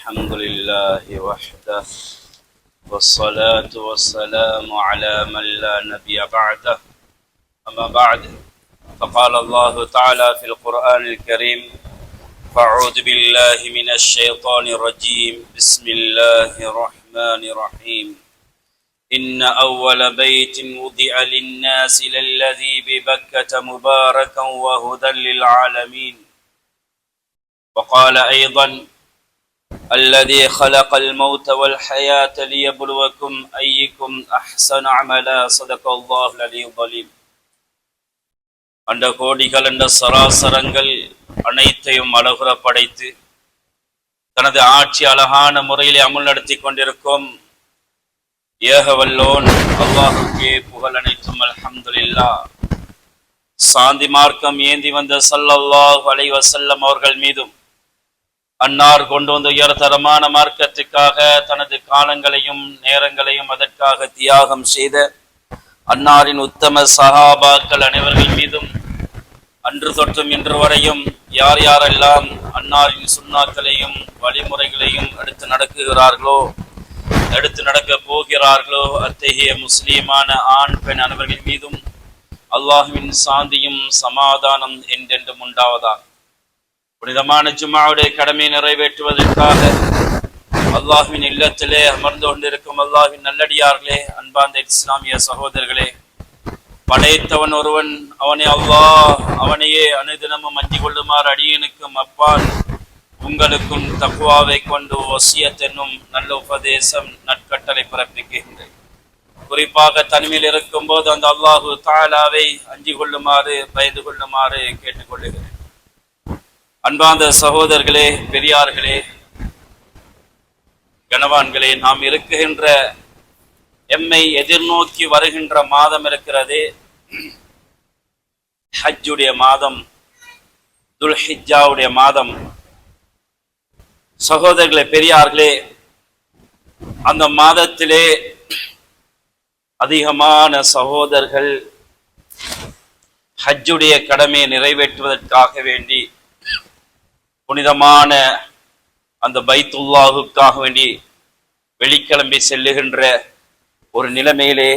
الحمد لله وحده والصلاة والسلام على من لا نبي بعده. أما بعد فقال الله تعالى في القرآن الكريم فأعوذ بالله من الشيطان الرجيم بسم الله الرحمن الرحيم. إن أول بيت وضع للناس للذي ببكة مباركا وهدى للعالمين. وقال أيضا الذي خلق الموت والحياة ليبلوكم أيكم أحسن عملا صدق الله العلي الظليم அண்ட கோடிகள் அண்ட சராசரங்கள் அனைத்தையும் அழகுற படைத்து தனது ஆட்சி அழகான முறையிலே அமுல் நடத்தி கொண்டிருக்கும் ஏகவல்லோன் அல்லாஹுக்கே புகழ் அனைத்தும் அல்ஹம்துலில்லா சாந்தி மார்க்கம் ஏந்தி வந்த சல்லல்லாஹு அலைஹி வஸல்லம் அவர்கள் மீதும் அன்னார் கொண்டு வந்த உயர்தரமான மார்க்கத்துக்காக தனது காலங்களையும் நேரங்களையும் அதற்காக தியாகம் செய்த அன்னாரின் உத்தம சஹாபாக்கள் அனைவர்கள் மீதும் அன்று தொற்றும் இன்று வரையும் யார் யாரெல்லாம் அன்னாரின் சுண்ணாக்களையும் வழிமுறைகளையும் எடுத்து நடக்குகிறார்களோ எடுத்து நடக்க போகிறார்களோ அத்தகைய முஸ்லீமான ஆண் பெண் அனைவர்கள் மீதும் அல்லாஹுவின் சாந்தியும் சமாதானம் என்றென்றும் உண்டாவதான் புனிதமான ஜும்மாவுடைய கடமையை நிறைவேற்றுவதற்காக அல்லாஹுவின் இல்லத்திலே அமர்ந்து கொண்டிருக்கும் அல்லாஹுவின் நல்லடியார்களே அன்பாந்த இஸ்லாமிய சகோதரர்களே படைத்தவன் ஒருவன் அவனை அல்லாஹ் அவனையே அனுதினமும் அஞ்சு கொள்ளுமாறு அடியனுக்கும் அப்பால் உங்களுக்கும் தக்குவாவை கொண்டு ஒசியத் என்னும் நல்ல உபதேசம் நட்கட்டளை பிறப்பிக்கின்றேன். குறிப்பாக தனிமையில் இருக்கும்போது அந்த அல்லாஹு தாலாவை அஞ்சி கொள்ளுமாறு பயந்து கொள்ளுமாறு கேட்டுக்கொள்ளுகிறேன் அன்பார்ந்த சகோதரர்களே பெரியார்களே கனவான்களே நாம் இருக்குகின்ற எம்மை எதிர்நோக்கி வருகின்ற மாதம் இருக்கிறது. ஹஜ்ஜுடைய மாதம் துல்ஹிஜாவுடைய மாதம். சகோதரர்களே பெரியார்களே அந்த மாதத்திலே அதிகமான சகோதரர்கள் ஹஜ்ஜுடைய கடமையை நிறைவேற்றுவதற்காக வேண்டி புனிதமான அந்த பைத்துல்லாஹுக்காக வேண்டி வெளிக்கிளம்பி செல்லுகின்ற ஒரு நிலைமையிலே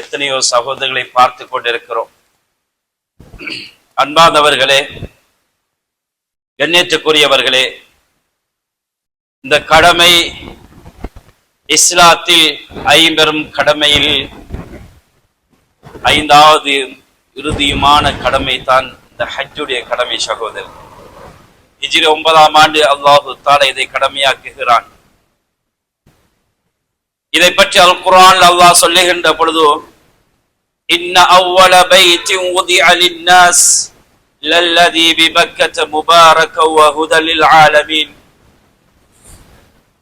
எத்தனையோ சகோதரர்களை பார்த்து கொண்டிருக்கிறோம். அன்பாதவர்களே கண்ணியத்துக்குரியவர்களே இந்த கடமை இஸ்லாத்தில் ஐம்பெரும் கடமையில் ஐந்தாவது இறுதியுமான கடமை தான் இந்த ஹஜ்ஜுடைய கடமை சகோதரர். ஹிஜ்ரி ஒன்பதாம் ஆண்டு அல்லாஹு தாலா இதை கடமையாக்குகிறான். இதை பற்றி அல் குரான் அல்லாஹ் சொல்லுகின்ற பொழுது இன்ன அவ்வள பைத்தின் உதி அலின்னாஸ் லல்லதி பிபக்கத முபாரக வ ஆலமீன்.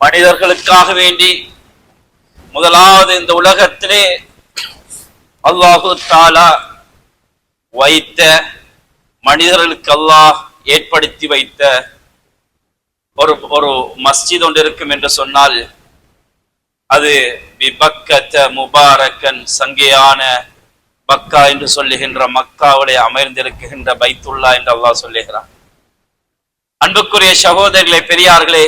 மனிதர்களுக்காக வேண்டி முதலாவது இந்த உலகத்திலே அல்லாஹு தாலா வைத்த மனிதர்களுக்கு அல்லாஹ் ஏற்படுத்தி வைத்த ஒரு ஒரு மஸ்ஜித் ஒன்று இருக்கும் என்று சொன்னால் அது விபக்கத்த முபாரக்கன் சங்கையான பக்கா என்று சொல்லுகின்ற மக்காவுடைய அமர்ந்திருக்கின்ற பைத்துல்லா என்று அல்லாஹ் சொல்லுகிறான். அன்புக்குரிய சகோதரர்களே பெரியார்களே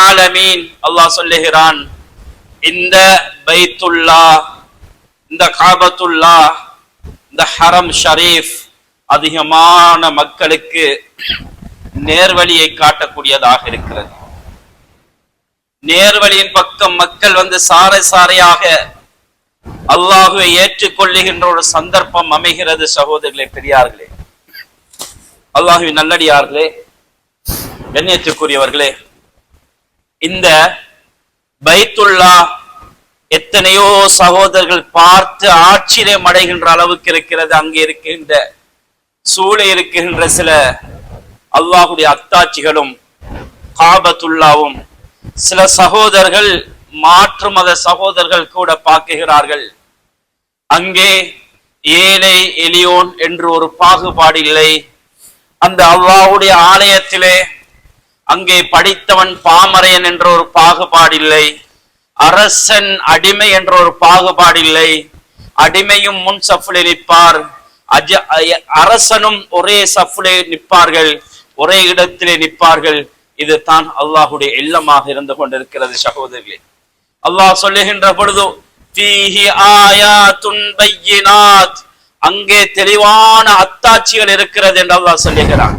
ஆலமீன் அல்லாஹ் சொல்லுகிறான் இந்த பைத்துல்லா இந்த காபத்துல்லா இந்த ஹரம் ஷரீஃப் அதிகமான மக்களுக்கு நேர்வழியை காட்டக்கூடியதாக இருக்கிறது. நேர்வழியின் பக்கம் மக்கள் வந்து சாறை சாறையாக அல்லாஹுவை ஏற்றுக்கொள்ளுகின்ற ஒரு சந்தர்ப்பம் அமைகிறது சகோதரர்களே பெரியார்களே. அல்லாஹுவின் நல்லடியார்களே கண்ணியத்துக்குரியவர்களே இந்த பைத்துல்லா எத்தனையோ சகோதரர்கள் பார்த்து ஆச்சரியம் அடைகின்ற அளவுக்கு இருக்கிறது. அங்கே இருக்கின்ற சூழ இருக்கின்ற சில அல்லாஹுடைய அத்தாட்சிகளும் காபத்துல்லாவும் சில சகோதரர்கள் மாற்று மத சகோதரர்கள் கூட பார்க்குகிறார்கள். அங்கே ஏழை எலியோன் என்று ஒரு பாகுபாடு இல்லை. அந்த அல்லாஹுடைய ஆலயத்திலே அங்கே படித்தவன் பாமரையன் என்ற ஒரு பாகுபாடு இல்லை. அரசன் அடிமை என்ற ஒரு பாகுபாடு இல்லை. அடிமையும் முன் சஃபில் இருப்பார் அஜ அரசனும் ஒரே சஃப்லே நிற்பார்கள் ஒரே இடத்திலே நிற்பார்கள். இது தான் அல்லாஹுடைய இல்லமாக இருந்து கொண்டிருக்கிறது சகோதரிகளே. அல்லாஹ் சொல்லுகின்ற பொழுது ஃபீஹி ஆயா துன்பையினாத் அங்கே தெளிவான அத்தாட்சிகள் இருக்கிறது என்று அல்லாஹ் சொல்லுகிறான்.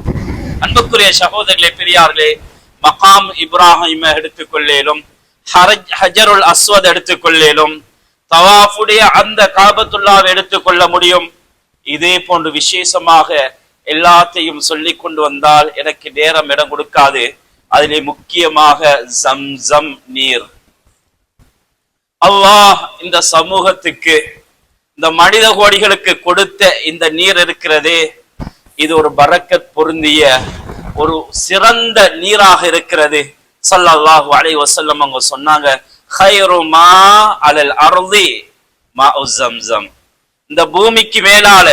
அன்புக்குரிய சகோதரர்களே பெரியார்களே மகாம் இப்ராஹிம் எடுத்துக்கொள்ளேலும் ஹரஜ் ஹஜருல் அஸ்வத் எடுத்துக்கொள்ளேலும் தவாஃபுடைய அந்த காபத்துல்லாவை எடுத்துக்கொள்ள முடியும். இதே போன்று விசேஷமாக எல்லாத்தையும் சொல்லி கொண்டு வந்தால் எனக்கு நேரம் இடம் கொடுக்காது. அதிலே முக்கியமாக ஜம்சம் நீர். அல்லாஹ் இந்த சமூகத்துக்கு இந்த மனித கோடிகளுக்கு கொடுத்த இந்த நீர் இருக்கிறதே இது ஒரு பரக்கத் பொருந்திய ஒரு சிறந்த நீராக இருக்கிறது. ஸல்லல்லாஹு அலை வசல்லம் அவங்க சொன்னாங்க "ஹைரு மா அலல் அருதி மா ஜம்சம். இந்த பூமிக்கு மேலால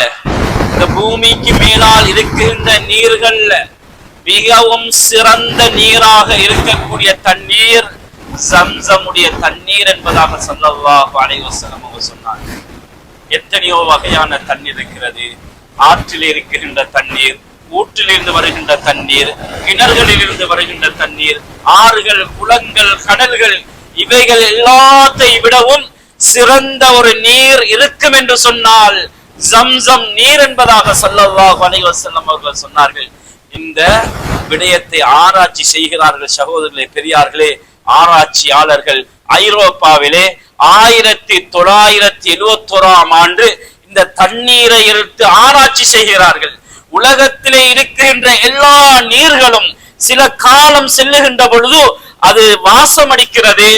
இந்த பூமிக்கு மேலால் இருக்கின்ற நீர்கள்ல மிகவும் சிறந்த நீராக இருக்கக்கூடிய தண்ணீர் சம்சமுடைய தண்ணீர் என்பதாக ஸல்லல்லாஹு அலைஹி அவங்க சொன்னாங்க. எத்தனையோ வகையான தண்ணீர் இருக்கிறது. ஆற்றில் இருக்கின்ற தண்ணீர் ஊற்றிலிருந்து வருகின்ற தண்ணீர் கிணறுகளில் இருந்து வருகின்ற தண்ணீர் ஆறுகள் குளங்கள் கடல்கள் இவைகள் எல்லாத்தை விடவும் சிறந்த ஒரு நீர் இருக்கும் என்று சொன்னால் ஜம்சம் நீர் என்பதாக சொல்லவா அலைஹி அவர்கள் சொன்னார்கள். இந்த விடயத்தை ஆராய்ச்சி செய்கிறார்கள் சகோதரர்களே பெரியார்களே ஆராய்ச்சியாளர்கள். ஐரோப்பாவிலே ஆயிரத்தி தொள்ளாயிரத்தி எழுவத்தோராம் ஆண்டு இந்த தண்ணீரை எடுத்து ஆராய்ச்சி செய்கிறார்கள். உலகத்திலே இருக்கின்ற எல்லா நீர்களும் சில காலம் செல்லுகின்ற பொழுது அது வாசம் அடிக்கிறது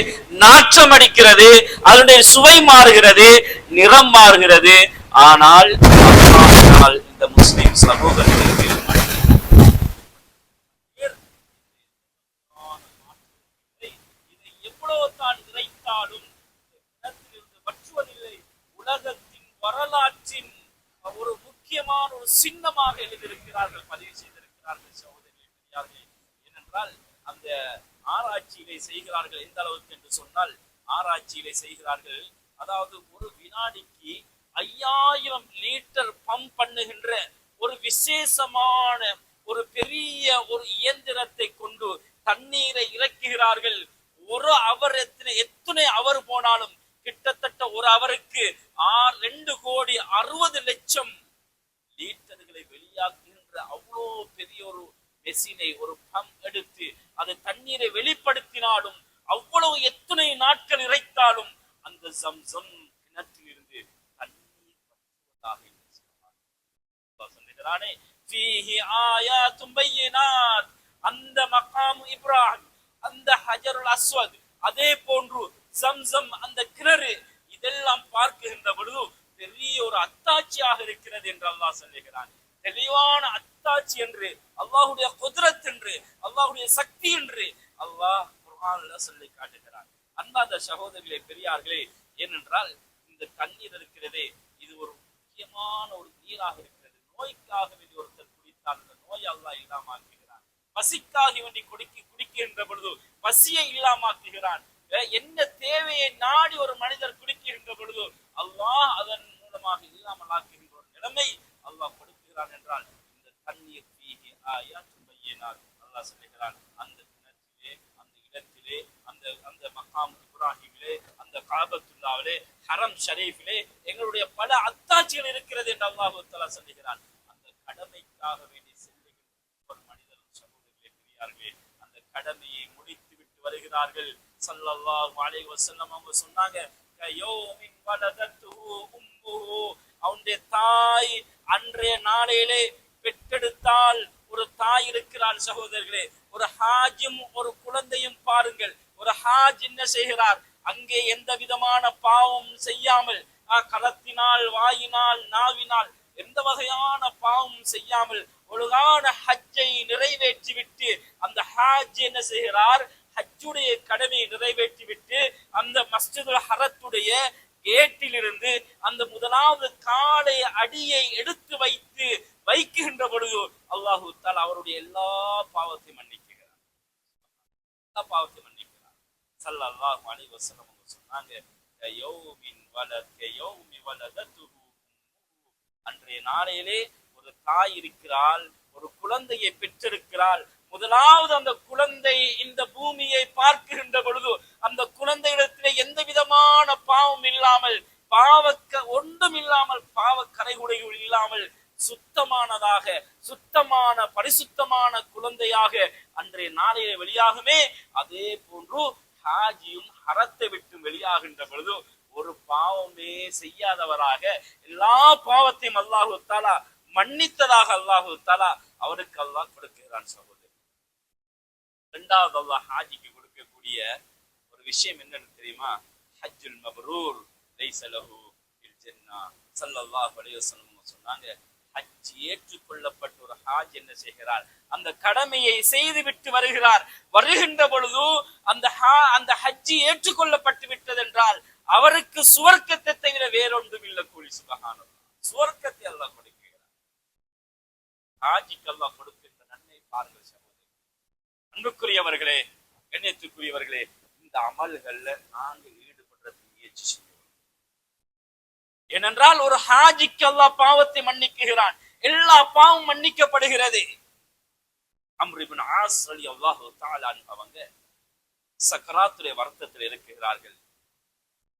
நாற்றம் அடிக்கிறது அதனுடைய சுவை மாறுகிறது நிறம் மாறுகிறது. ஆனால் இந்த முஸ்லிம் சமூகத்திற்கு இதை எவ்வளவு தான் உலகத்தின் வரலாற்றின் ஒரு முக்கியமான ஒரு சின்னமாக எழுதியிருக்கிறார்கள் பதிவு செய்திருக்கிறார்கள் சகோதரி ஏனென்றால் அந்த ஆராய்ச்சியிலே செய்கிறார்கள் எந்த அளவுக்கு என்று சொன்னால் ஆராய்ச்சியிலே செய்கிறார்கள். அதாவது ஒரு வினாடிக்கு ஐயாயிரம் லிட்டர் பம்ப் பண்ணுகின்ற ஒரு விசேஷமான ஒரு பெரிய ஒரு இயந்திரத்தை கொண்டு தண்ணீரை இறக்குகிறார்கள். ஒரு அவர் எத்தனை எத்தனை அவர் போனாலும் கிட்டத்தட்ட ஒரு அவருக்கு ஆறு ரெண்டு கோடி அறுபது லட்சம் லீட்டர்களை வெளியாக்குகின்ற அவ்வளோ பெரிய ஒரு மெசினை ஒரு பம் எடுத்து அது தண்ணீரை வெளிப்படுத்தினாலும் அவ்வளவு எத்தனை நாட்கள் இறைத்தாலும் அந்த சம்சம் கிணற்றிலிருந்து தண்ணீர் வற்றுவதாக சொல்லுகிறானே அந்த மகாம் இப்ராஹிம் அந்த ஹஜருல் அஸ்வத் அதே போன்று சம்சம் அந்த கிணறு இதெல்லாம் பார்க்கின்ற பொழுது பெரிய ஒரு அத்தாட்சியாக இருக்கிறது என்று அல்லாஹ் சொல்லுகிறான். தெளிவான அத்தாட்சி என்று அல்லாஹுடைய குதிரத் என்று அல்லாஹுடைய சக்தி என்று அல்லாஹ் குர்ஹான்ல சொல்லி காட்டுகிறான். அன்பாத சகோதரிகளே பெரியார்களே ஏனென்றால் இந்த தண்ணீர் இருக்கிறதே இது ஒரு முக்கியமான ஒரு நீராக இருக்கிறது. நோய்க்காக வேண்டி ஒருத்தர் குடித்தால் அந்த நோய் அல்லாஹ் இல்லாமாக்குகிறான் பசிக்காக வேண்டி குடிக்க குடிக்கின்ற பொழுது பசியை இல்லாமாக்குகிறான் என்ன தேவையை நாடி ஒரு மனிதர் குடிக்கின்ற பொழுது அல்லாஹ் அதன் மூலமாக இல்லாமல் ஆக்குகின்ற ஒரு நிலைமை அல்லாஹ் கொடுக்கிறான் என்றால் இந்த தண்ணீர் பீகி ஆயாத்தும் பையனால் அல்லாஹ் சொல்லுகிறான் அந்த கிணற்றிலே அந்த இடத்திலே அந்த அந்த மகாம் இப்ராஹிமிலே அந்த காபத்துல்லாவிலே ஹரம் ஷரீஃபிலே எங்களுடைய பல அத்தாட்சிகள் இருக்கிறது என்று அல்லாஹு தலா சொல்லுகிறான். அந்த கடமைக்காக வேண்டி செல்லுகின்ற ஒரு மனிதரும் சகோதரர்களே பெரியார்களே அந்த கடமையை முடித்து விட்டு வருகிறார்கள். ஸல்லல்லாஹு அலைஹி வஸல்லம் அவங்க சொன்னாங்க கயோமின் வலதத்துஹு உம்முஹு அவனுடைய தாய் அன்றைய நாளையிலே பெற்றெடுத்தால் ஒரு தாய் இருக்கிறாள் சகோதரர்களே. ஒரு ஹாஜும் ஒரு குழந்தையும் பாருங்கள். ஒரு ஹாஜ் என்ன செய்கிறார்? அங்கே எந்த விதமான பாவம் செய்யாமல் ஆ, களத்தினால் வாயினால் நாவினால் எந்த வகையான பாவம் செய்யாமல் ஒழுங்கான ஹஜ்ஜை நிறைவேற்றி விட்டு அந்த ஹாஜ் என்ன செய்கிறார்? ஹஜ்ஜுடைய கடமையை நிறைவேற்றி விட்டு அந்த மஸ்ஜிதுல் ஹரத்துடைய கேட்டிலிருந்து அந்த முதலாவது காலை அடியை எடுத்து வைத்து வைக்கின்ற பொழுது அல்லாஹு தால் அவருடைய எல்லா பாவத்தையும் மன்னிக்கிறார். எல்லா பாவத்தையும் மன்னிக்கிறார். ஸல்லல்லாஹு அலைஹி வஸல்லம் அவங்க சொன்னாங்க அன்றைய நாளையிலே ஒரு தாய் இருக்கிறாள் ஒரு குழந்தையை பெற்றிருக்கிறாள். முதலாவது அந்த குழந்தை இந்த பூமியை பார்க்கின்ற பொழுது அந்த குழந்தையிடத்திலே எந்த விதமான பாவம் இல்லாமல் பாவக்க ஒன்றும் இல்லாமல் பாவ கரைகுடைகள் இல்லாமல் சுத்தமானதாக சுத்தமான பரிசுத்தமான குழந்தையாக அன்றைய நாளைய வெளியாகுமே. அதே போன்று ஹாஜியும் ஹரத்தை விட்டு வெளியாகின்ற பொழுது ஒரு பாவமே செய்யாதவராக எல்லா பாவத்தையும் அல்லாஹு தாலா மன்னித்ததாக அல்லாஹு தாலா அவருக்கு அல்லாஹ் கொடுக்கிறான் சகோதரி இரண்டாவது அல்லாஹ் ஹாஜிக்கு கொடுக்கக்கூடிய ஒரு விஷயம் என்னன்னு தெரியுமா? ஹஜ்ஜுல் மப்ரூர் லைஸ லஹு அலைஹி வஸல்லம் சொன்னாங்க ஹஜ் ஏற்றுக்கொள்ளப்பட்ட ஒரு ஹாஜ் என்ன செய்கிறார்? அந்த கடமையை செய்துவிட்டு வருகிறார். வருகின்ற பொழுது அந்த ஹா- அந்த ஹஜ்ஜி ஏற்றுக்கொள்ளப்பட்டு விட்டது என்றால் அவருக்கு சுவர்க்கத்தை தவிர வேறொன்றும் இல்லை கூலி சுபகானம் சுவர்க்கத்தை அல்லாஹ் கொடுக்கிறார். ஹாஜிக்கு அல்லாஹ் கொடுக்கின்ற நன்மை பாருங்கள். அன்புக்குரியவர்களே கண்ணியத்துக்குரியவர்களே இந்த அமல்கள்ல நாங்க ஈடுபடுறது முயற்சி செய்யணும் ஏனென்றால் ஒரு ஹாஜிக்கு அல்லாஹ் பாவத்தை மன்னிக்குகிறான் எல்லா பாவம் மன்னிக்கப்படுகிறது. அம்ரிபின் ஆஸ் அலி அல்லாஹு தாலான் அவங்க சக்கராத்துடைய வருத்தத்தில் இருக்கிறார்கள்.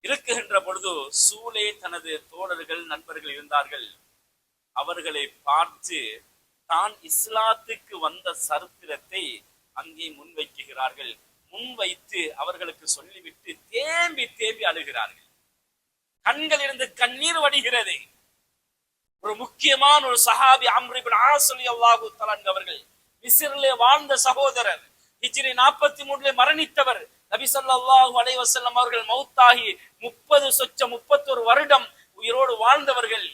இருக்குகின்ற பொழுது சூலே தனது தோழர்கள் நண்பர்கள் இருந்தார்கள். அவர்களை பார்த்து தான் இஸ்லாத்துக்கு வந்த சரித்திரத்தை அங்கே முன்வைக்குகிறார்கள். முன்வைத்து அவர்களுக்கு சொல்லிவிட்டு தேம்பி தேம்பி அழுகிறார்கள். கண்களிலிருந்து கண்ணீர் வடிகிறது. ஒரு முக்கியமான ஒரு சஹாபி அம்ரிபின் ஆசலி அல்லாஹு தலான் அவர்கள் மிசிறிலே வாழ்ந்த சகோதரர் ஹிஜ்ரி நாற்பத்தி மூணுல மரணித்தவர். நபி சொல்லாஹு அலைவசல்லம் அவர்கள் மௌத்தாகி முப்பது சொச்ச முப்பத்தொரு வருடம் உயிரோடு வாழ்ந்தவர்கள்.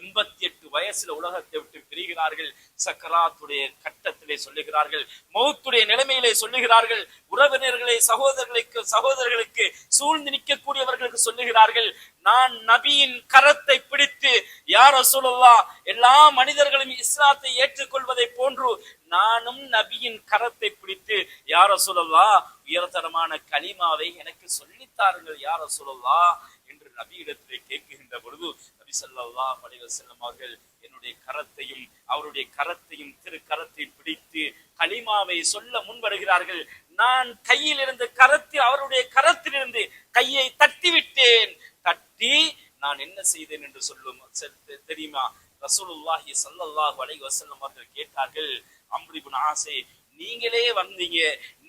எண்பத்தி எட்டு வயசுல உலகத்தை விட்டு பிரிகிறார்கள். சக்கராத்துடைய கட்டத்திலே சொல்லுகிறார்கள் மௌத்துடைய நிலைமையிலே சொல்லுகிறார்கள் உறவினர்களை சகோதரர்களுக்கு சகோதரர்களுக்கு சூழ்ந்து நிற்கக்கூடியவர்களுக்கு சொல்லுகிறார்கள் நான் நபியின் கரத்தை பிடித்து யார் சொல்லலா எல்லா மனிதர்களும் இஸ்லாத்தை ஏற்றுக்கொள்வதை போன்று நானும் நபியின் கரத்தை பிடித்து யார சொல்லலா உயர்தரமான கலிமாவை எனக்கு சொல்லித்தாருங்கள் யார சொல்லலா நபியிடத்திலே கேட்கின்ற பொழுது நபி ஸல்லல்லாஹு அலைஹி செல்லும் அவர்கள் என்னுடைய கரத்தையும் அவருடைய கரத்தையும் திரு கரத்தை பிடித்து கலிமாவை சொல்ல முன் வருகிறார்கள் நான் கையில் இருந்து கரத்தில் அவருடைய கரத்திலிருந்து கையை தட்டி விட்டேன் தட்டி நான் என்ன செய்தேன் என்று சொல்லும் தெரியுமா? ரசூலுல்லாஹி சல்லல்லாஹு அலைஹி வஸல்லம் அவர்கள் கேட்டார்கள் அம்ரிபுன் ஆசை நீங்களே வந்தீங்க.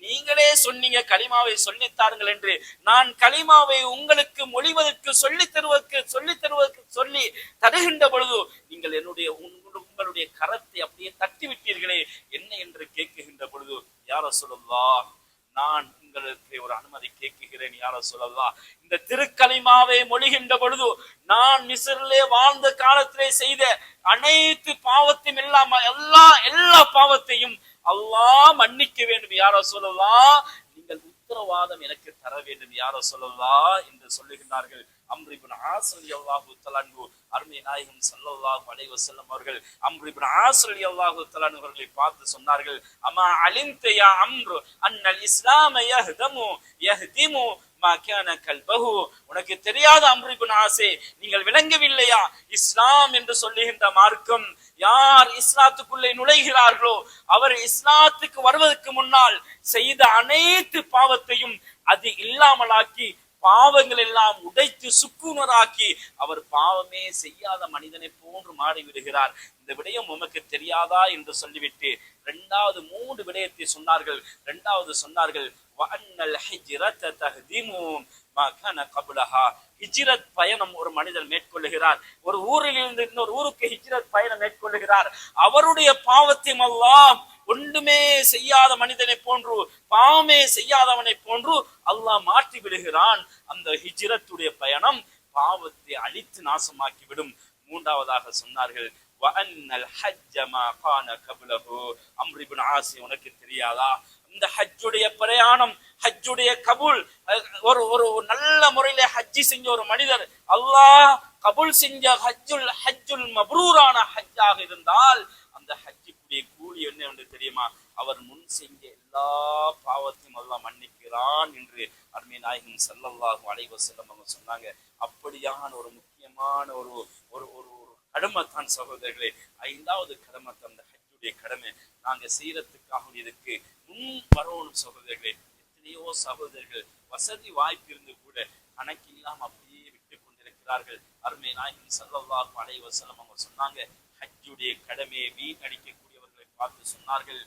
நீங்களே சொன்னீங்க கலிமாவை சொல்லித்தாருங்கள் என்று. நான் கலிமாவை உங்களுக்கு மொழிவதற்கு சொல்லித் தருவதற்கு சொல்லித் தருவதற்கு சொல்லி தருகின்ற பொழுது நீங்கள் என்னுடைய உங்களுடைய கரத்தை அப்படியே தட்டி விட்டீர்களே என்ன என்று கேட்குகின்ற பொழுது யார சொல்லலாம் நான் உங்களுக்கு ஒரு அனுமதி கேட்குகிறேன் யார சொல்லலாம் இந்த திருக்கலிமாவை மொழிகின்ற பொழுது நான் மிஸ்ரிலே வாழ்ந்த காலத்திலே செய்த அனைத்து பாவத்தையும் இல்லாம எல்லா எல்லா பாவத்தையும் அல்லாஹ் மன்னிக்க வேண்டும் யாரோ சொல்லலாம் நீங்கள் உத்தரவாதம் எனக்கு தர வேண்டும் யாரோ சொல்லலாம் என்று சொல்லுகிறார்கள் அம்ரிபின் ஆசலி அல்லாஹு தலான்கு அருமை நாயகம் சல்லாஹு அலைவ செல்லம் அவர்கள் அம்ரிபின் ஆசலி அல்லாஹு தலான் அவர்களை பார்த்து சொன்னார்கள் அம்மா அலிந்தையா அம்ரு அன்னல் இஸ்லாம யஹ்தமு யஹ்திமு உனக்கு தெரியாத அம்ரிபின் ஆசே நீங்கள் விளங்கவில்லையா? இஸ்லாம் என்று சொல்லுகின்ற மார்க்கம் யார் இஸ்லாத்துக்குள்ளே நுழைகிறார்களோ அவர் இஸ்லாத்துக்கு வருவதற்கு முன்னால் செய்த அனைத்து பாவத்தையும் அது இல்லாமலாக்கி பாவங்கள் எல்லாம் உடைத்து சுக்குனராக்கி அவர் பாவமே செய்யாத மனிதனை போன்று மாறிவிடுகிறார். இந்த விடயம் உமக்கு தெரியாதா என்று சொல்லிவிட்டு இரண்டாவது மூன்று விடயத்தை சொன்னார்கள். இரண்டாவது சொன்னார்கள் ஹிஜ்ரத் பயணம் ஒரு மனிதர் மேற்கொள்ளுகிறார். ஒரு ஊரில் இருந்து இன்னொரு ஊருக்கு ஹிஜ்ரத் பயணம் மேற்கொள்ளுகிறார். அவருடைய பாவத்தையும் எல்லாம் ஒன்றுமே செய்யாத மனிதனை போன்று பாவமே செய்யாதவனை போன்று அல்லாஹ் மாற்றி விடுகிறான். அந்த ஹிஜ்ரத்துடைய பயணம் பாவத்தை அழித்து நாசமாக்கி விடும் மூன்றாவதாக சொன்னார்கள் வஅன்னல் ஆசி உனக்கு தெரியாதா? இந்த ஹஜ்ஜுடைய பிரயாணம் ஹஜ்ஜுடைய கபூல் ஒரு ஒரு நல்ல முறையில ஹஜ்ஜி செஞ்ச ஒரு மனிதர் அல்லாஹ் கபூல் செஞ்ச ஹஜ்ஜுல் ஹஜ்ஜுல் மப்ரூரான ஹஜ்ஜாக இருந்தால் அந்த ஹஜ்ஜுக்குரிய கூலி என்ன என்று தெரியுமா? அவர் முன் செஞ்ச எல்லா பாவத்தையும் அல்லாஹ் மன்னிக்கிறான் என்று அருமை நாயகன் செல்லல்லாகும் அலைஹி வஸல்லம் அவங்க சொன்னாங்க. அப்படியான ஒரு முக்கியமான ஒரு ஒரு ஒரு ஒரு கடமை தான் சகோதரர்களே. ஐந்தாவது கடமை தான் அந்த ஹஜ்ஜுடைய கடமை. நாங்க செய்யறதுக்காக இதுக்கு முன் வரணும் சகோதரர்களே. எத்தனையோ சகோதரர்கள் வசதி வாய்ப்பு இருந்து கூட கணக்கில்லாம அப்படியே விட்டு கொண்டிருக்கிறார்கள். அருமை நாயகன் செல்லல்லாகும் அலைஹி வஸல்லம் அவங்க சொன்னாங்க ஹஜ்ஜுடைய கடமையை வீணடிக்கக்கூடியவர்களை பார்த்து சொன்னார்கள்.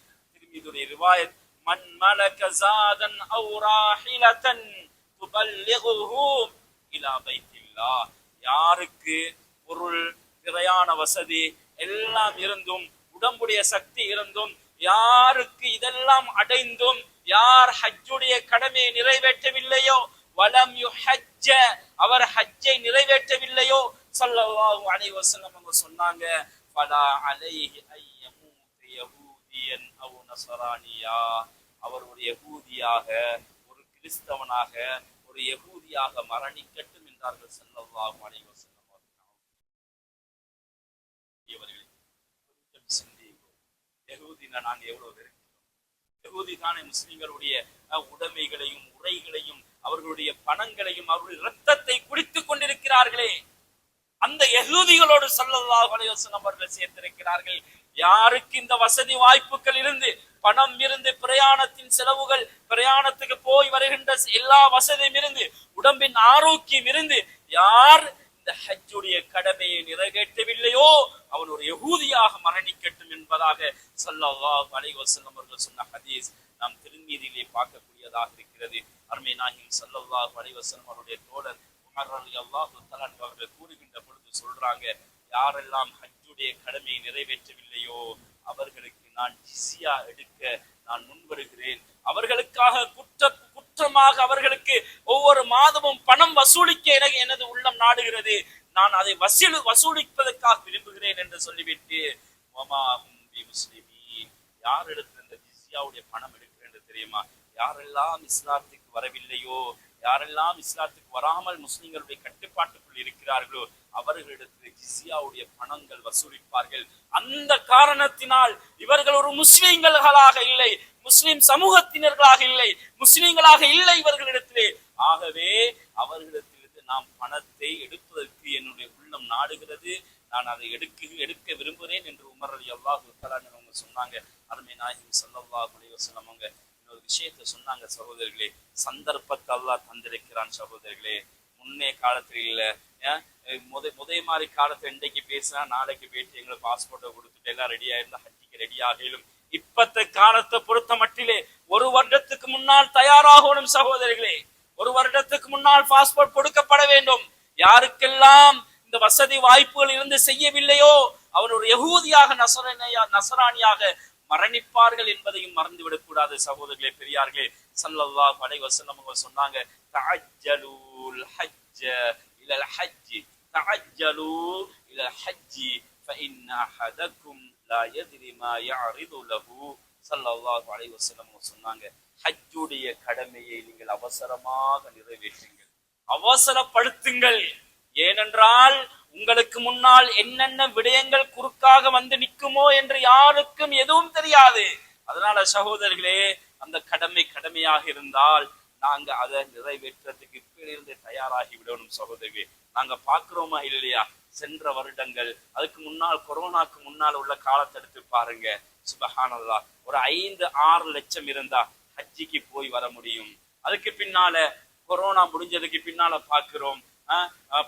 திருமிதுடைய ரிவாயத் மன் மலக ஜாதன் அவு ராஹிலதன் துபல்லிகுஹு இலா பைத்தில்லா. யாருக்கு? பொருள் திரையான வசதி எல்லாம் இருந்தும் உடம்புடைய சக்தி இருந்தும் யாருக்கு இதெல்லாம் அடைந்தும் யார் ஹஜ்ஜுடைய கடமையை நிறைவேற்றவில்லையோ வலம் யுஹஜ்ஜ அவர் ஹஜ்ஜை நிறைவேற்றவில்லையோ ஸல்லல்லாஹு அலைஹி வஸல்லம் அவங்க சொன்னாங்க. ஃபலா அலைஹி ஐயமூத் யஹூதியன் அவ் அவர் ஒரு யகூதியாக ஒரு கிறிஸ்தவனாக ஒரு யகூதியாக மரணிக்கட்டும் என்றார்கள் ஸல்லல்லாஹு அலைஹி வஸல்லம் அவர்கள். கொஞ்சம் யகூதினா எவ்வளவு பேர் யகூதி தானே முஸ்லிம்களுடைய உடைமைகளையும் உரைகளையும் அவர்களுடைய பணங்களையும் அவருடைய ரத்தத்தை குடித்துக் கொண்டிருக்கிறார்களே. அந்த யகூதிகளோடு ஸல்லல்லாஹு அலைஹி வஸல்லம் அவர்கள் சேர்த்திருக்கிறார்கள் யாருக்கு இந்த வசதி வாய்ப்புகள் இருந்து பணம் இருந்து பிரயாணத்தின் செலவுகள் பிரயாணத்துக்கு போய் வருகின்ற எல்லா வசதியும் இருந்து உடம்பின் ஆரோக்கியம் இருந்து யார் இந்த ஹஜ்ஜுடைய கடமையை நிறைவேற்றவில்லையோ அவன் ஒரு யகூதியாக மரணிக்கட்டும் என்பதாக ஸல்லல்லாஹு அலைஹி அவர்கள் சொன்ன ஹதீஸ் நாம் திருநீதியிலே பார்க்கக்கூடியதாக இருக்கிறது. அருமை நாயகம் ஸல்லல்லாஹு அலைஹி அவருடைய தோழர் உமர் ரலியல்லாஹு தஆலா அவர்கள் கூறுகின்ற பொழுது சொல்றாங்க யாரெல்லாம் ஹஜ்ஜுடைய கடமையை நிறைவேற்றவில்லையோ அவர்களுக்கு நான் ஜிசியா எடுக்க நான் முன்வருகிறேன். அவர்களுக்காக குற்ற குற்றமாக அவர்களுக்கு ஒவ்வொரு மாதமும் பணம் வசூலிக்க எனக்கு எனது உள்ளம் நாடுகிறது. நான் அதை வசூலி வசூலிப்பதற்காக விரும்புகிறேன் என்று சொல்லிவிட்டு வமா யார் இடத்துல இந்த ஜிசியாவுடைய பணம் எடுக்கிறேன் என்று தெரியுமா? யாரெல்லாம் இஸ்லாத்துக்கு வரவில்லையோ யாரெல்லாம் இஸ்லாத்துக்கு வராமல் முஸ்லிம்களுடைய கட்டுப்பாட்டுக்குள் இருக்கிறார்களோ அவர்களிடத்தில் ஜிசியாவுடைய பணங்கள் வசூலிப்பார்கள். அந்த காரணத்தினால் இவர்கள் ஒரு முஸ்லிம்களாக இல்லை முஸ்லிம் சமூகத்தினர்களாக இல்லை முஸ்லிம்களாக இல்லை இவர்களிடத்திலே. ஆகவே அவர்களிடத்திலிருந்து நாம் பணத்தை எடுப்பதற்கு என்னுடைய உள்ளம் நாடுகிறது. நான் அதை எடுக்க எடுக்க விரும்புகிறேன் என்று உமர் அலி அல்லாஹு அவங்க சொன்னாங்க. அருமை நாயகம் சொல்லவா அலைஹி அவங்க ஒரு விஷயத்தை சொன்னாங்க சகோதரர்களே. சந்தர்ப்பத்தை அல்லாஹ் தந்திருக்கிறான் சகோதரர்களே. முன்னே காலத்தில் இல்ல. ஏன்? முத மாதிரி காலத்தை இன்றைக்கு பேசினா நாளைக்கு போயிட்டு எங்களுக்கு பாஸ்போர்ட்டை கொடுத்துட்டு எல்லாம் ரெடி ஆயிருந்தா ஹஜ்ஜிக்கு ரெடி ஆகிலும். இப்பத்த காலத்தை பொறுத்த மட்டிலே ஒரு வருடத்துக்கு முன்னால் தயாராகணும் சகோதரிகளே ஒரு வருடத்துக்கு முன்னால் பாஸ்போர்ட் கொடுக்கப்பட வேண்டும். யாருக்கெல்லாம் இந்த வசதி வாய்ப்புகள் இருந்து செய்யவில்லையோ அவன் ஒரு யகூதியாக நசரனையா நசராணியாக மரணிப்பார்கள் என்பதையும் மறந்துவிடக் கூடாது சகோதரர்களே பெரியார்களே ஸல்லல்லாஹு அலைஹி வஸல்லம் அவங்க சொன்னாங்க தஅஜ்ஜலூல் ஹஜ்ஜ இலல் ஹஜ்ஜி தஅஜ்ஜலூ இலல் ஹஜ்ஜி فإن أحدكم لا يدري ما يعرض له ஸல்லல்லாஹு அலைஹி வஸல்லம் அவங்க சொன்னாங்க ஹஜ்ஜுடைய கடமையை நீங்கள் அவசரமாக நிறைவேற்றுங்கள் அவசரப்படுத்துங்கள் ஏனென்றால் உங்களுக்கு முன்னால் என்னென்ன விடயங்கள் குறுக்காக வந்து நிற்குமோ என்று யாருக்கும் எதுவும் தெரியாது. அதனால சகோதரர்களே அந்த கடமை கடமையாக இருந்தால் நாங்க அதை நிறைவேற்றத்துக்கு இப்பிலிருந்து தயாராகி விடணும் சகோதரி நாங்க பாக்குறோமா இல்லையா? சென்ற வருடங்கள் அதுக்கு முன்னால் கொரோனாக்கு முன்னால் உள்ள காலத்தை எடுத்து பாருங்க. சுபஹானல்லா ஒரு ஐந்து ஆறு லட்சம் இருந்தா ஹஜ்ஜிக்கு போய் வர முடியும். அதுக்கு பின்னால கொரோனா முடிஞ்சதுக்கு பின்னால பாக்குறோம்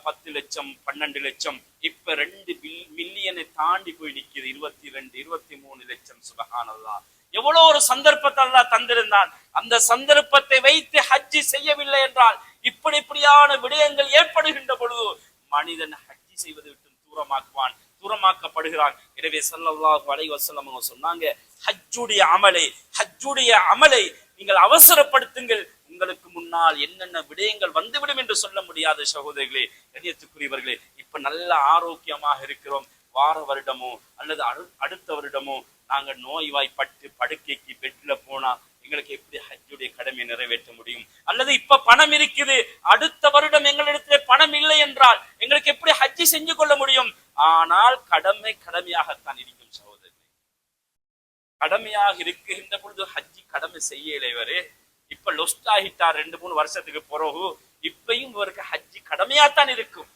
பத்து லட்சம் பன்னெண்டு லட்சம். இப்ப ரெண்டு மில்லியனை தாண்டி போய் நிக்குது. இருபத்தி ரெண்டு இருபத்தி மூணு லட்சம் சுபஹானல்லா எவ்வளவு ஒரு சந்தர்ப்பத்தை அல்லாஹ் தந்திருந்தான். அந்த சந்தர்ப்பத்தை வைத்து ஹஜ்ஜி செய்யவில்லை என்றால் இப்படி இப்படியான விடயங்கள் ஏற்படுகின்ற பொழுது மனிதன் ஹஜ்ஜி செய்வதை விட்டு தூரமாக்குவான் தூரமாக்கப்படுகிறான். எனவே ஸல்லல்லாஹு அலை வசல்லம் சொன்னாங்க ஹஜ்ஜுடைய அமலை ஹஜ்ஜுடைய அமலை நீங்கள் அவசரப்படுத்துங்கள் உங்களுக்கு முன்னால் என்னென்ன விடயங்கள் வந்துவிடும் என்று சொல்ல முடியாத சகோதரிகளே கண்ணியத்துக்குரியவர்களே இப்ப நல்ல ஆரோக்கியமாக இருக்கிறோம். வார வருடமோ அல்லது அடு- அடுத்த வருடமோ நாங்க நோய்வாய்ப்பட்டு படுக்கைக்கு பெட்ல போனா எங்களுக்கு எப்படி ஹஜ்ஜுடைய கடமையை நிறைவேற்ற முடியும்? அல்லது இப்ப பணம் இருக்குது அடுத்த வருடம் எங்களிடத்திலே பணம் இல்லை என்றால் எங்களுக்கு எப்படி ஹஜ்ஜி செஞ்சு கொள்ள முடியும்? ஆனால் கடமை கடமையாகத்தான் இருக்கும் சகோதரி கடமையாக இருக்கின்ற பொழுது ஹஜ்ஜி கடமை செய்ய இளைவரு இப்ப லொஸ்ட் ஆகிட்டார் ரெண்டு மூணு வருஷத்துக்கு பிறகு இப்பயும் இவருக்கு ஹஜ்ஜி கடமையாத்தான் இருக்கும்.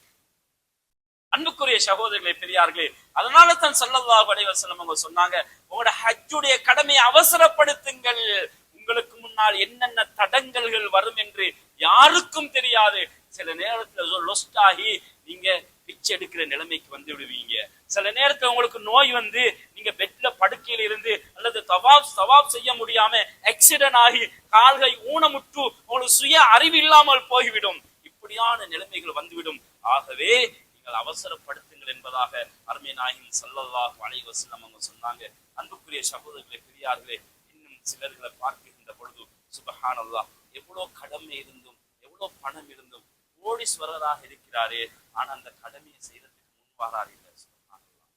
அன்புக்குரிய சகோதரர்களே பெரியார்களே அதனால தான் சல்லல்லா அலைஹி அவங்க சொன்னாங்க உங்களோட ஹஜ்ஜுடைய கடமையை அவசரப்படுத்துங்கள். உங்களுக்கு முன்னால் என்னென்ன தடங்கல்கள் வரும் என்று யாருக்கும் தெரியாது. சில நேரத்துல லொஸ்ட் ஆகி நீங்க பிச்சை எடுக்கிற நிலைமைக்கு வந்து விடுவீங்க. சில நேரத்துல உங்களுக்கு நோய் வந்து நீங்க பெட்ல படுக்கையில இருந்து அல்லது தவாப் தவாப் செய்ய முடியாம ஆக்சிடென்ட் ஆகி கால்கை ஊனமுட்டு உங்களுக்கு சுய அறிவு இல்லாமல் போய்விடும். இப்படியான நிலைமைகள் வந்துவிடும். ஆகவே நீங்கள் அவசரப்படுத்துங்கள் என்பதாக அருமை நாயகம் சல்லல்லாஹு அலைஹி அவங்க சொன்னாங்க. அன்புக்குரிய சகோதரர்களே பெரியார்களே இன்னும் சிலர்களை பார்க்கின்ற பொழுது சுபஹானல்லாஹ் எவ்வளவு கடமை இருந்தும் எவ்வளவு பணம் இருந்தும் கோடீஸ்வரராக இருக்கிறாரே ஆனா அந்த கடமையை செய்யறதுக்கு முன் வராரு இல்லை சுபஹானல்லாஹ்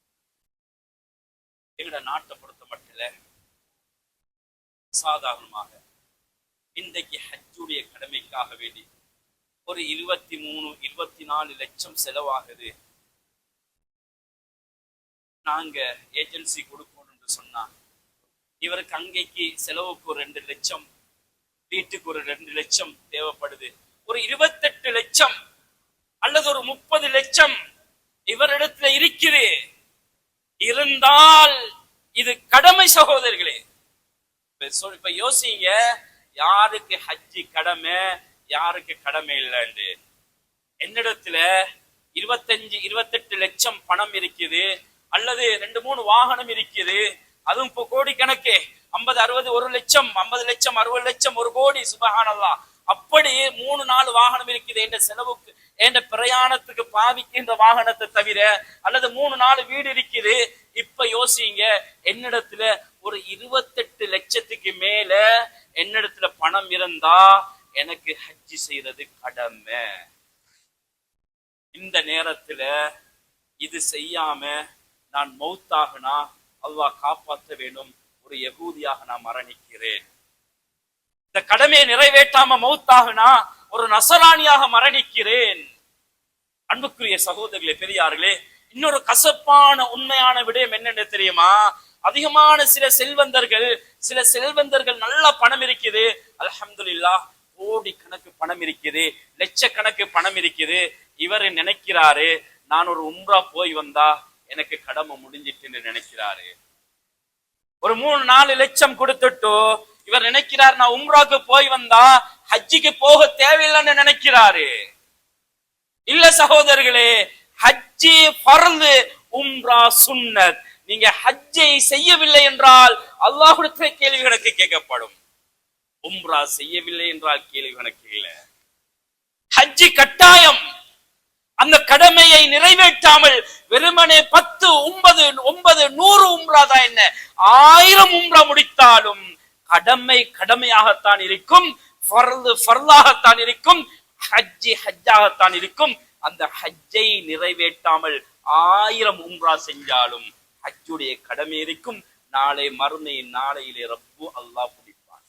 எங்களோட நாட்டை பொறுத்த மட்டும் சாதாரணமாக இன்றைக்கு ஹஜ்ஜுடைய கடமைக்காக வேண்டி ஒரு இருபத்தி மூணு இருபத்தி நாலு லட்சம் செலவாகுது. நாங்க ஏஜென்சி கொடுக்கணும்னு சொன்னா இவருக்கு அங்கேக்கு செலவுக்கு ஒரு ரெண்டு லட்சம் வீட்டுக்கு ஒரு ரெண்டு லட்சம் தேவைப்படுது. ஒரு இருபத்தெட்டு லட்சம் அல்லது ஒரு முப்பது லட்சம் இவரிடத்துல இருக்குது இருந்தால் இது கடமை சகோதரர்களே. இப்ப யோசிங்க யாருக்கு ஹஜ்ஜி கடமை யாருக்கு கடமை இல்லைன்னு என்னிடத்துல இருபத்தஞ்சு இருபத்தெட்டு லட்சம் பணம் இருக்குது அல்லது ரெண்டு மூணு வாகனம் இருக்குது அதுவும் இப்போ கோடி கணக்கே ஐம்பது அறுபது ஒரு லட்சம் ஐம்பது லட்சம் அறுபது லட்சம் ஒரு கோடி சுபகானல்லாம் அப்படி மூணு நாலு வாகனம் இருக்குது என்ற செலவுக்கு என்ற பிரயாணத்துக்கு பாவிக்கின்ற வாகனத்தை தவிர அல்லது மூணு நாலு வீடு இருக்குது. இப்ப யோசிங்க என்னிடத்துல ஒரு இருபத்தெட்டு லட்சத்துக்கு மேல என்னிடத்துல பணம் இருந்தா எனக்கு ஹஜ்ஜி செய்யறது கடமை. இந்த நேரத்துல இது செய்யாம நான் மௌத்தாகனா அல்லாஹ் காப்பாற்ற வேண்டும் ஒரு யகூதியாக நான் மரணிக்கிறேன். இந்த கடமையை நிறைவேற்றாம மௌத்தாகனா ஒரு நசராணியாக மரணிக்கிறேன். அன்புக்குரிய சகோதரர்களே பெரியார்களே இன்னொரு கசப்பான உண்மையான விடயம் என்னன்னு தெரியுமா? அதிகமான சில செல்வந்தர்கள் சில செல்வந்தர்கள் நல்ல பணம் இருக்குது. அல்ஹம்துலில்லாஹ் கோடி கணக்கு பணம் இருக்குது லட்சக்கணக்கு பணம் இருக்குது. இவர் நினைக்கிறாரு நான் ஒரு உம்ரா போய் வந்தா எனக்கு கடமை முடிஞ்சிட்டுன்னு நினைக்கிறாரு. ஒரு மூணு நாலு லட்சம் கொடுத்துட்டோ இவர் நினைக்கிறார் நான் உம்ராக்கு போய் வந்தா ஹஜ்ஜிக்கு போக தேவையில்லைன்னு நினைக்கிறாரு. இல்ல சகோதரர்களே ஹஜ்ஜி பறந்து உம்ரா சுன்னத். நீங்க ஹஜ்ஜை செய்யவில்லை என்றால் அல்லாஹுடைய கேள்வி கணக்கு கேட்கப்படும். உம்ரா செய்யவில்லை என்றால் கேள்வி கணக்கு இல்லை. ஹஜ்ஜி கட்டாயம். அந்த கடமையை நிறைவேற்றாமல் வெறுமனே பத்து ஒன்பது ஒன்பது நூறு உம்ரா தான் என்ன? ஆயிரம் உம்ரா முடித்தாலும் கடமை கடமையாகத்தான் இருக்கும். ஃபர்து ஃபர்லாகத்தான் இருக்கும். ஹஜ்ஜி ஹஜ்ஜாகத்தான் இருக்கும். அந்த ஹஜ்ஜை நிறைவேற்றாமல் ஆயிரம் உம்ரா செஞ்சாலும் ஹஜ்ஜுடைய கடமை இருக்கும். நாளை மறுமை நாளையிலே ரப்பு அல்லாஹ் பிடிப்பான்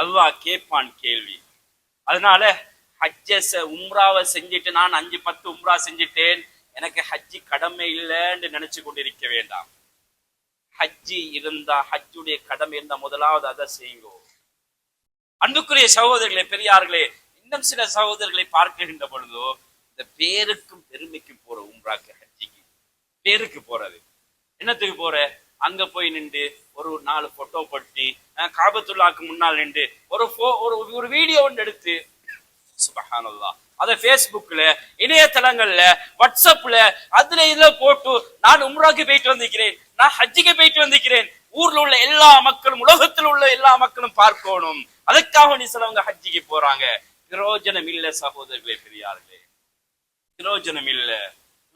அல்லாஹ் கேட்பான் கேள்வி. அதனால ஹஜ்ஜ உம்ராவை செஞ்சுட்டு நான் அஞ்சு பத்து உம்ரா செஞ்சுட்டேன். எனக்கு ஹஜ்ஜி கடமை இல்லைன்னு நினைச்சு கொண்டிருக்க வேண்டாம். ஹஜ்ஜி இருந்தா ஹஜ்ஜுடைய கடமை இருந்தா முதலாவது அதை செய்யுங்கோ. அன்புக்குரிய சகோதரர்களே பெரியார்களே இன்னும் சில சகோதரர்களை பார்க்கின்ற பொழுதோ இந்த பேருக்கும் பெருமைக்கும் போற உம்ராக்கு ஹஜ்ஜிக்கு பேருக்கு போறது. என்னத்துக்கு போற? அங்க போய் நின்று ஒரு நாலு போட்டோ பட்டி காபத்துல்லாக்கு முன்னால் நின்று ஒரு ஒரு ஒரு வீடியோ ஒன்று எடுத்து சுபஹானல்லா அதை ஃபேஸ்புக்ல இணையதளங்கள்ல வாட்ஸ்அப்ல அதுல இதுல போட்டு நான் உம்ராக்கு போயிட்டு வந்திருக்கிறேன். நான் ஹஜ்ஜிக்கு போயிட்டு வந்திருக்கிறேன். ஊர்ல உள்ள எல்லா மக்களும் உலகத்தில் உள்ள எல்லா மக்களும் பார்க்கணும். அதுக்காக நீ சிலவங்க ஹஜ்ஜிக்கு போறாங்க. பிரயோஜனம் இல்ல சகோதரர்களே பெரியார்களே. பிரயோஜனம் இல்ல.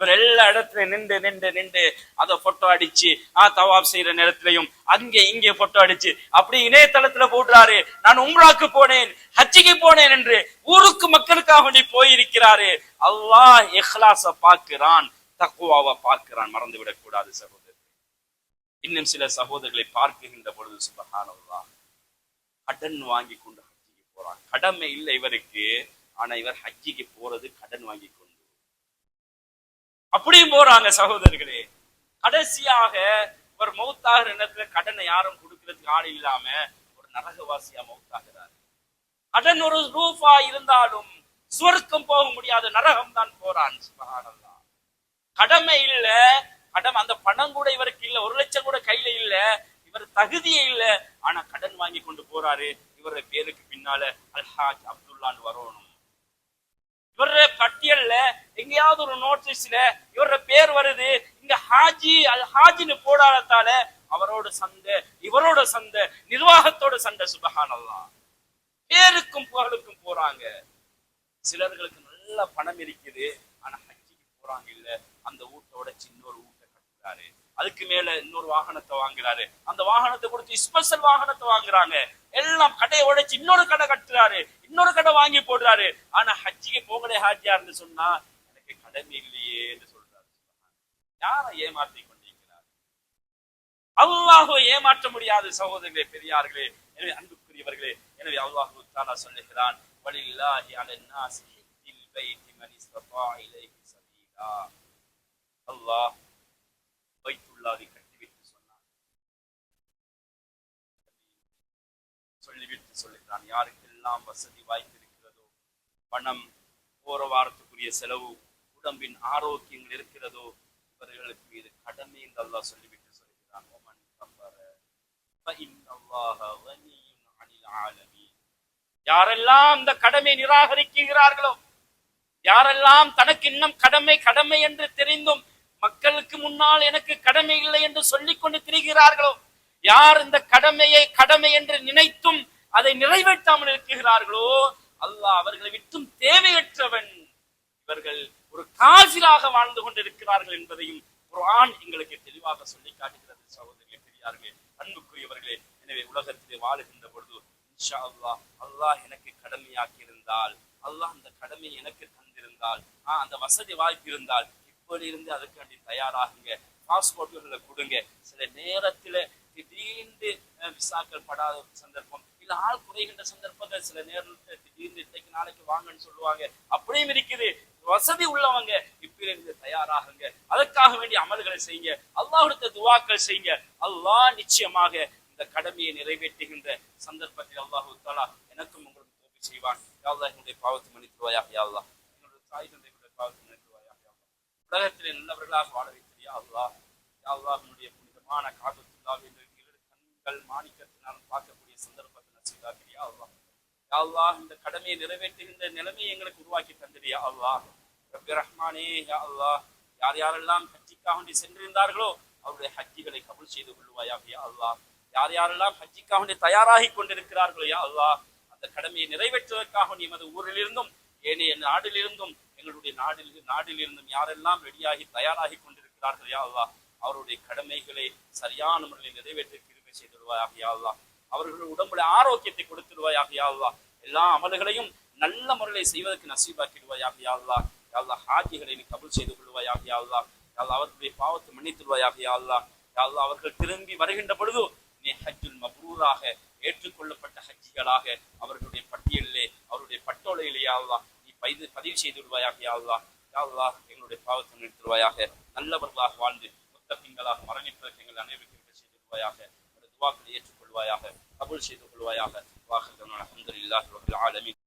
இவர் எல்லா இடத்துலயும் நின்று நின்று நின்று அத போட்டோ அடிச்சு ஆ தவாப் செய்யற நேரத்திலையும் அங்கே இங்கே போட்டோ அடிச்சு அப்படி இணையதளத்துல போடுறாரு. நான் உம்ராக்கு போனேன் ஹஜ்ஜிக்கு போனேன் என்று ஊருக்கு மக்களுக்காக நீ போயிருக்கிறாரு. அல்லாஹ் இஹ்லாஸ பார்க்கிறான் தக்குவாவை பார்க்கிறான். மறந்து விடக்கூடாது சகோதரர் இன்னும் சில சகோதரர்களை பார்க்குகின்ற பொழுது சுபகானவா கடன் வாங்கி கொண்டு ஹஜ்ஜிக்கு போறான். கடமை இல்லை இவருக்கு ஆனா இவர் ஹஜ்ஜிக்கு போறது கடன் வாங்கி கொண்டு. அப்படியும் போறாங்க சகோதரர்களே. கடைசியாக ஒரு மௌத்தாகிற நேரத்துல கடனை யாரும் கொடுக்கறதுக்கு ஆள் இல்லாம ஒரு நரகவாசியா மௌத்தாகிறார். கடன் ஒரு ரூபா இருந்தாலும் சுவர்க்கம் போக முடியாத நரகம் தான் போறான். சுபஹானல்லாஹ் கடமை இல்லை கடன் அந்த பணம் கூட இவருக்கு இல்ல. ஒரு லட்சம் கூட கையில இல்ல. இவர் தகுதியே இல்ல. ஆனா கடன் வாங்கி கொண்டு போறாரு. இவர பேருக்கு பின்னால அல்ஹாஜ் அப்துல்லான்னு வரணும். இவர பட்டியல்ல எங்கேயாவது ஒரு நோட்டீஸ்ல இவர பேர் வருது. இங்க ஹாஜி அல் ஹாஜின்னு போடாததால அவரோட சந்தை இவரோட சந்தை நிர்வாகத்தோட சண்டை சுபஹானல்லாஹ் பேருக்கும் புகழுக்கும் போறாங்க. சிலர்களுக்கு நல்ல பணம் இருக்குது. ஆனா ஹஜ்ஜிக்கு போறாங்க இல்ல. அந்த ஊட்டோட சின்ன ஒரு வீட்டை அதுக்கு மேல இன்னொரு வாகனத்தை வாங்குறாரு. அந்த வாகனத்தை கொடுத்து ஸ்பெஷல் வாகனத்தை வாங்குறாங்க. எல்லாம் கடையை உடைச்சு இன்னொரு கடை கட்டுறாரு. இன்னொரு கடை வாங்கி போடுறாரு. ஆனா ஹஜ்ஜிக்கு போகலே ஹாஜியார்னு சொன்னா எனக்கு கடமை இல்லையே என்று சொல்றாரு. யாரை ஏமாற்றி கொண்டிருக்கிறார்? அல்லாஹோ ஏமாற்ற முடியாது சகோதரர்களே பெரியார்களே எனவே அன்புக்குரியவர்களே எனவே அல்லாஹு தாலா சொல்லுகிறான் வலில்லாஹி அலன் ஹிஜ்ஜில் பைத்தி இலைஹி சபீலா. அல்லாஹ் கொடுக்கிறான் யாருக்கெல்லாம் வசதி வாய்ந்திருக்கிறதோ பணம் போற வாரத்துக்குரிய செலவு உடம்பின் ஆரோக்கியங்கள் இருக்கிறதோ இவர்களுக்கு மீது கடமை என்று அல்லா சொல்லிவிட்டு சொல்கிறான். ஓமன் யாரெல்லாம் அந்த கடமை நிராகரிக்கிறார்களோ யாரெல்லாம் தனக்கு இன்னும் கடமை கடமை என்று தெரிந்தும் மக்களுக்கு முன்னால் எனக்கு கடமை இல்லை என்று சொல்லிக் கொண்டு திரிகிறார்களோ யார் இந்த கடமையை கடமை என்று நினைத்தும் அதை நிறைவேற்றாமல் இருக்கிறார்களோ? அல்லாஹ் அவர்களை விட்டும் தேவையற்றவன் இவர்கள் ஒரு காசிலாக வாழ்ந்து கொண்டிருக்கிறார்கள் என்பதையும் குரான் எங்களுக்கு தெளிவாக சொல்லி காட்டுகிறது சகோதரர்களே பெரியார்களே அன்புக்குரியவர்களே. எனவே உலகத்திலே வாழுகின்ற பொழுது இன்ஷா அல்லாஹ் அல்லாஹ் எனக்கு கடமையாக்கி இருந்தால் அல்லாஹ் அந்த கடமை எனக்கு தந்திருந்தால் ஆஹ் அந்த வசதி வாய்ப்பு இருந்தால் இப்படி இருந்து அதுக்காண்டி தயாராகுங்க பாஸ்போர்ட்டுகளை கொடுங்க. சில நேரத்தில் திடீர்னு விசாக்கள் படாத சந்தர்ப்பம் இல்ல ஆள் குறைகின்ற சந்தர்ப்பத்தை சில நேரத்துல திடீர்னு இன்னைக்கு நாளைக்கு வாங்கன்னு சொல்லுவாங்க. அப்படியும் இருக்குது. வசதி உள்ளவங்க இப்ப இருந்து தயாராகுங்க. அதற்காக வேண்டிய அமல்களை செய்யுங்க. அல்லாஹ்விடத்த துவாக்கள் செய்யுங்க. அல்லாஹ் நிச்சயமாக இந்த கடமையை நிறைவேற்றுகின்ற சந்தர்ப்பத்தில் அல்லாஹு தாலா எனக்கும் உங்களுக்கு தோல்வி செய்வான். யா என்னுடைய பாவத்தை மன்னித்துருவாயாக யா என்னுடைய தாய் தந்தைகளுடைய பாவத்தை மன்னித்துருவாயாக யா உலகத்திலே நல்லவர்களாக வாழ வைத்தியா அல்லா யா உன்னுடைய புனிதமான காதத்துல்லாஹ் என்று கண்கள் மாணிக்கத்தினால் பார்க்கக்கூடிய நசீதாக்கிறியா அல்லாஹ்? யா அல்லாஹ் இந்த கடமையை நிறைவேற்றுகின்ற நிலைமையை எங்களுக்கு உருவாக்கி தந்திரியா அல்லாஹ்? ரபி ரஹ்மானே யா அல்லாஹ் யார் யாரெல்லாம் ஹஜ்ஜிக்காக வேண்டி சென்றிருந்தார்களோ அவருடைய ஹஜ்ஜிகளை கபுல் செய்து கொள்வாயாக யா அல்லாஹ். யார் யாரெல்லாம் ஹஜ்ஜிக்காக வேண்டி தயாராகி கொண்டிருக்கிறார்களோ யா அல்லாஹ் அந்த கடமையை நிறைவேற்றுவதற்காக எமது ஊரிலிருந்தும் ஏனைய நாடிலிருந்தும் எங்களுடைய நாடில் நாடிலிருந்தும் யாரெல்லாம் ரெடியாகி தயாராகி கொண்டிருக்கிறார்கள் யா அல்லாஹ் அவருடைய கடமைகளை சரியான முறையில் நிறைவேற்ற கிருமை செய்திருவாயாக யா அல்லாஹ். அவர்களுடைய உடம்புல ஆரோக்கியத்தை கொடுத்துடுவாயாக யா எல்லா அமல்களையும் நல்ல முறையில் செய்வதற்கு நசீபாக்கிடுவாயாக யா யாழ்லா ஹாஜிகளை நீ கபூல் செய்து கொள்வாயாக யா அல்லாஹ். அவர்களுடைய பாவத்தை மன்னித்துடுவாயாக யாழ்லா யாழ்லா அவர்கள் திரும்பி வருகின்ற பொழுது நீ ஹஜ்ஜுல் மப்ரூராக ஏற்றுக்கொள்ளப்பட்ட ஹஜ்ஜிகளாக அவர்களுடைய பட்டியலிலே அவருடைய பட்டோலையிலே யாழ்லா நீ பதிவு பதிவு செய்து விடுவாயாக யாழ்லா யாழ்லா எங்களுடைய பாவத்தை மன்னித்துடுவாயாக. நல்லவர்களாக வாழ்ந்து முத்தப்பிங்களாக மரணிப்பதற்கு எங்கள் அனைவருக்கும் செய்து விடுவாயாக. துவாக்களை ஏற்றுக்கொள்வாயாக கபூல் செய்து கொள்வாயாக வாஹர் அல்ஹம்துலில்லாஹி ரப்பில் ஆலமீன்